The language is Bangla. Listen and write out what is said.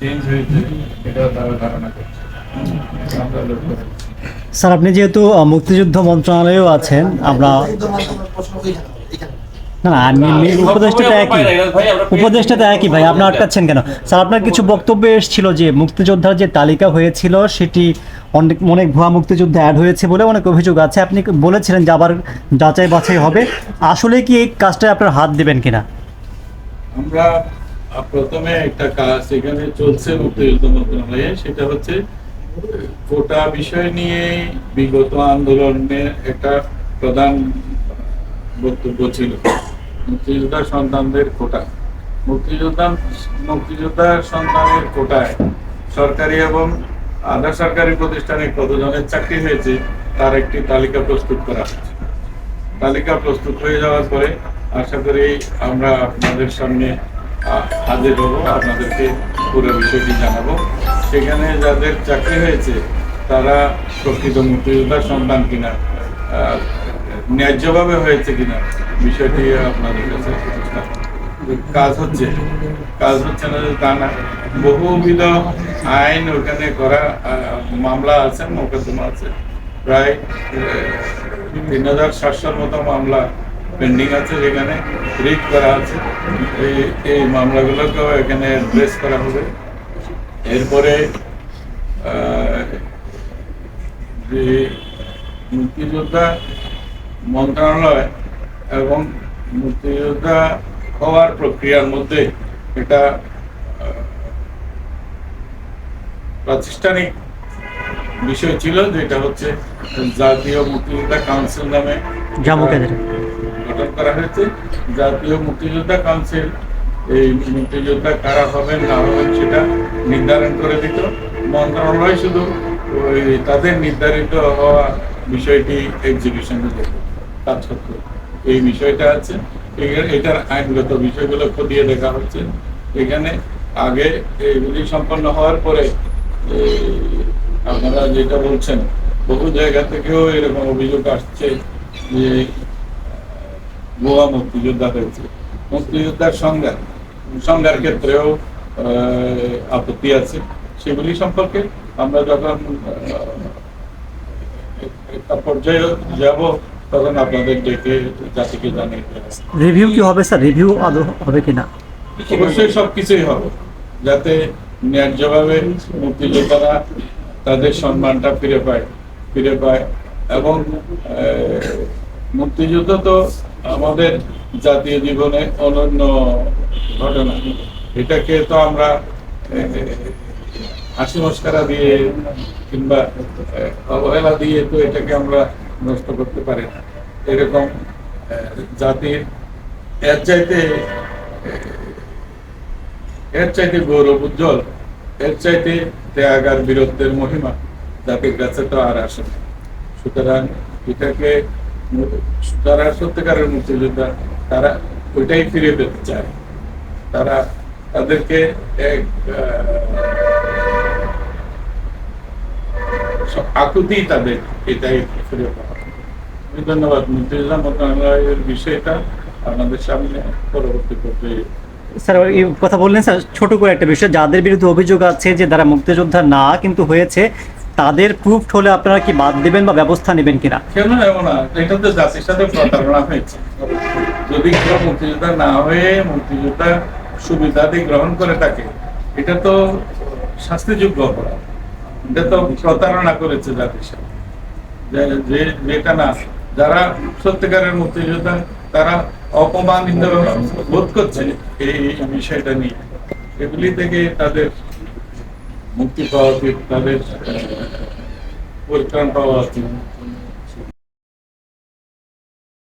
চেঞ্জ হয়েছে এটাও তারা ধারণা করছে। আমরা লক্ষ্য স্যার আপনি যেহেতু মুক্তিযুদ্ধ মন্ত্রণালয়েও আছেন আমরা না আমি একই। একই ভাই আপনি আটকাচ্ছেন কেন? স্যার আপনার কিছু বক্তব্য এসেছিল যে মুক্তিযোদ্ধার যে তালিকা হয়েছিল সেটি অনেক অনেক ভুয়া মুক্তিযোদ্ধা অ্যাড হয়েছে বলে অনেক অভিযোগ আছে। আপনি বলেছিলেন যে আবার যাচাই বাছাই হবে। আসলে কি এই কাজটায় আপনার হাত দেবেন কিনা? আমরা প্রথমে একটা কাজ এখানে চলছে মুক্তিযুদ্ধ মন্ত্রণালয়ে, সেটা হচ্ছে কোটা বিষয় নিয়ে বিগত আন্দোলনের একটা প্রধান বক্তব্য ছিল, মুক্তিযোদ্ধা সন্তানদের কোটা। মুক্তিযোদ্ধা মুক্তিযোদ্ধার সন্তানের কোটায় সরকারি এবং আধা সরকারি প্রতিষ্ঠানে কতজনের চাকরি হয়েছে, তার একটি তালিকা প্রস্তুত করা হয়েছে। তালিকা প্রস্তুত হয়ে যাওয়ার পরে আশা করি আমরা আপনাদের সামনে হাজির হব, আপনাদেরকে পুরো বিষয়টি জানাব। সেখানে যাদের চাকরি হয়েছে, তারা প্রকৃত মুক্তিযোদ্ধার সন্তান কিনা ন্যায্যভাবে হয়েছে কিনা, বিষয়টি আপনাদের কাছে কাজ হচ্ছে। কাজ হচ্ছে না যে তা না, বহুবিধ আইন ওখানে করা মামলা আছে, মোকদ্দমা আছে। প্রায় তিন হাজার সাতশোর মতো মামলা পেন্ডিং আছে যেখানে রিট করা আছে। এই এই মামলাগুলোকেও এখানে অ্যাড্রেস করা হবে। এরপরে যে মুক্তিযোদ্ধা মন্ত্রণালয় এবং মুক্তিযোদ্ধা হওয়ার প্রক্রিয়ার মধ্যে এটা প্রাতিষ্ঠানিক বিষয় ছিল, যেটা হচ্ছে জাতীয় মুক্তিযোদ্ধা কাউন্সিল নামে কেন্দ্রে। গঠন করা হয়েছে। জাতীয় মুক্তিযোদ্ধা কাউন্সিল, এই মুক্তিযোদ্ধা কারা হবেন, না হবেন সেটা নির্ধারণ করে দিত। মন্ত্রণালয় শুধু তাদের নির্ধারিত হওয়া বিষয়টি এক্সিকিউশনে যেত কাজ করত এই বিষয়টা আছে। এটার আইনগত বিষয়গুলো খতিয়ে দেখা হচ্ছে। এখানে আগে এগুলি সম্পন্ন হওয়ার পরে আপনারা যেটা বলছেন, বহু জায়গা থেকেও এরকম অভিযোগ আসছে যে গোয়া মুক্তিযোদ্ধা হয়েছে। মুক্তিযোদ্ধার সংজ্ঞা সংজ্ঞার ক্ষেত্রেও আপত্তি আছে। সেগুলি সম্পর্কে আমরা যখন একটা পর্যায়ে যাব তখন আপনাদের ডেকে জাতিকে জানিয়ে রিভিউ কি হবে স্যার? রিভিউ আদৌ হবে কিনা? অবশ্যই সবকিছুই হবে। যাতে ন্যায্যভাবে মুক্তিযোদ্ধারা তাদের সম্মানটা ফিরে পায় ফিরে পায়। এবং মুক্তিযুদ্ধ তো আমাদের জাতীয় জীবনে অনন্য ঘটনা। এটাকে তো আমরা হাসি মস্কারা দিয়ে কিংবা অবহেলা দিয়ে তো এটাকে আমরা নষ্ট করতে পারি না। এরকম জাতির, এর চাইতে এর চাইতে গৌরব উজ্জ্বল, এর চাইতে ত্যাগ আর বীরত্বের মহিমা জাতির কাছে তো আর আসে না। সুতরাং এটাকে যারা সত্যিকারের মুক্তিযোদ্ধা, তারা ওইটাই ফিরে পেতে চায়। তারা তাদেরকে এক আকুতি তাদের এটাই ফিরে পাওয়া। ধন্যবাদ মুক্তিযোদ্ধা মন্ত্রণালয়ের বিষয়টা আপনাদের সামনে পরবর্তী পর্যায়ে স্যার এই কথা বললেন, স্যার, ছোট করে একটা বিষয়, যাদের বিরুদ্ধে অভিযোগ আছে যে যারা মুক্তিযোদ্ধা না, কিন্তু হয়েছে তাদের প্রুফ হলে আপনারা কি বাদ দেবেন বা ব্যবস্থা নেবেন কিনা? কেন নেব না? এটা তো জাতির সাথে প্রতারণা হয়েছে। যদি কেউ মুক্তিযোদ্ধা না হয়ে মুক্তিযোদ্ধা সুবিধাদি গ্রহণ করে থাকে, এটা তো শাস্তিযোগ্য অপরাধ। এটা তো প্রতারণা করেছে জাতির সাথে। যে- যেটা না, যারা সত্যিকারের মুক্তিযোদ্ধা, তারা অপমানিত বোধ করছে এই বিষয়টা নিয়ে। এগুলি থেকে তাদের মুক্তি পাওয়া উচিত তাদের আহ, পরিত্রাণ পাওয়া উচিত